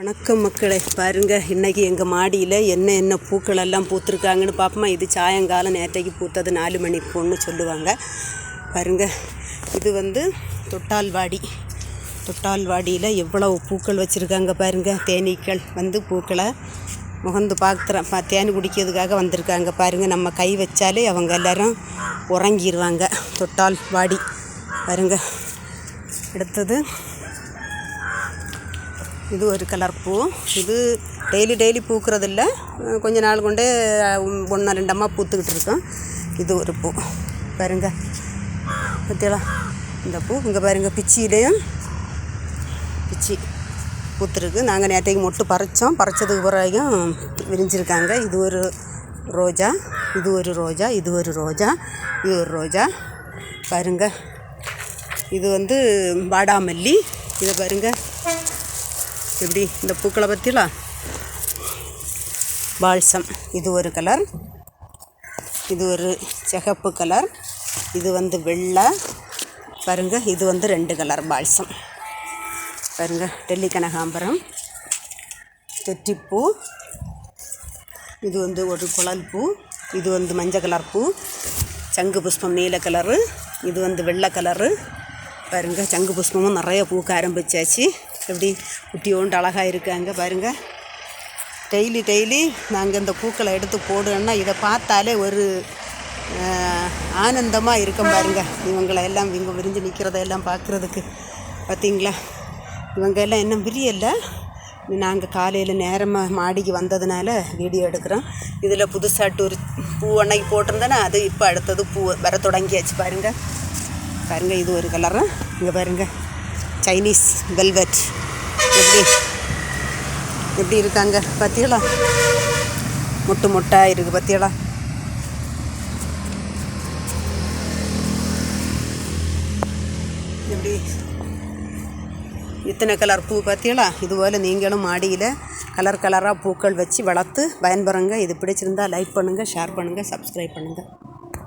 வணக்கம் மக்களே. பாருங்க இன்னைக்கு எங்கள் மாடியில் என்ன என்ன பூக்கள் எல்லாம் பூத்துருக்காங்கன்னு பார்ப்போமா இது சாயங்காலம் நேற்றைக்கு பூத்தது நாலு மணி பூன்னு சொல்லுவாங்க. பாருங்க இது வந்து தொட்டால்வாடி. தொட்டால்வாடியில் எவ்வளவு பூக்கள் வச்சுருக்காங்க பாருங்க. தேனீக்கள் வந்து பூக்களை முகந்து பார்க்குறேன் பா தேன் குடிக்கிறதுக்காக வந்திருக்காங்க பாருங்க. நம்ம கை வச்சாலே அவங்க எல்லாரும் உறங்கிடுவாங்க தொட்டால் வாடி பாருங்க அடுத்தது இது ஒரு கலர் பூ. இது டெய்லி டெய்லி பூக்கிறதில்ல. இல்லை கொஞ்ச நாள் கொண்டே ஒன்று ரெண்டம்மா பூத்துக்கிட்டு இருக்கோம் இது ஒரு பூ. பாருங்க. பார்த்தீங்களா இந்த பூ இங்கே பாருங்க பிச்சியிலையும் பிச்சி பூத்துருக்கு. நாங்கள் நேற்றைக்கு மொட்டு பறித்தோம் பறிச்சதுக்கு பிறகும் விரிஞ்சிருக்காங்க. இது ஒரு ரோஜா. இது ஒரு ரோஜா. இது ஒரு ரோஜா. இது ஒரு ரோஜா. பாருங்க. இது வந்து வாடாமல்லி. இதை பாருங்க. எப்படி இந்த பூக்களை பற்றிலாம் பால்சம். இது ஒரு கலர். இது ஒரு சிகப்பு கலர். இது வந்து வெள்ளை. பாருங்க இது வந்து ரெண்டு கலர் பால்சம். பாருங்க டெல்லி கனகாம்பரம் தொற்றிப்பூ. இது வந்து ஒரு குழல் பூ. இது வந்து மஞ்சள் கலர் பூ. சங்கு புஷ்பம் நீல கலரு. இது வந்து வெள்ளை கலரு. பாருங்க சங்கு புஷ்பமும் நிறைய பூக்க ஆரம்பிச்சாச்சு. எப்படி குட்டியோண்டு அழகாக இருக்காங்க பாருங்க. டெய்லி டெய்லி நாங்கள் இந்த பூக்களை எடுத்து போடுன்னா இதை பார்த்தாலே ஒரு ஆனந்தமாக இருக்கும் பாருங்க. இவங்களை எல்லாம் இவங்க விரிஞ்சு நிற்கிறதெல்லாம் பார்க்குறதுக்கு. பார்த்தீங்களா இவங்க எல்லாம் இன்னும் விரியலை. நாங்கள் காலையில் நேரமாக மாடிக்கு வந்ததுனால வீடியோ எடுக்கிறோம். இதில் புதுசாட்டு ஒரு பூ அன்னைக்கு போட்டிருந்தேன்னா அது இப்போ அடுத்தது பூ வர தொடங்கியாச்சு பாருங்கள் பாருங்கள் இது ஒரு கலரு. இங்கே பாருங்கள் சைனீஸ் வெல்வெட் எப்படி? எப்படி இருக்காங்க? பார்த்தீங்களா முட்டு முட்டாக இருக்குது பார்த்தீங்களா எப்படி? இத்தனை கலர் பூ பார்த்தீங்களா இதுபோல் நீங்களும் மாடியில் கலர் கலராக பூக்கள் வச்சு வளர்த்து பயன்பெறுங்க. இது பிடிச்சிருந்தா லைக் பண்ணுங்கள் ஷேர் பண்ணுங்கள் சப்ஸ்கிரைப் பண்ணுங்கள்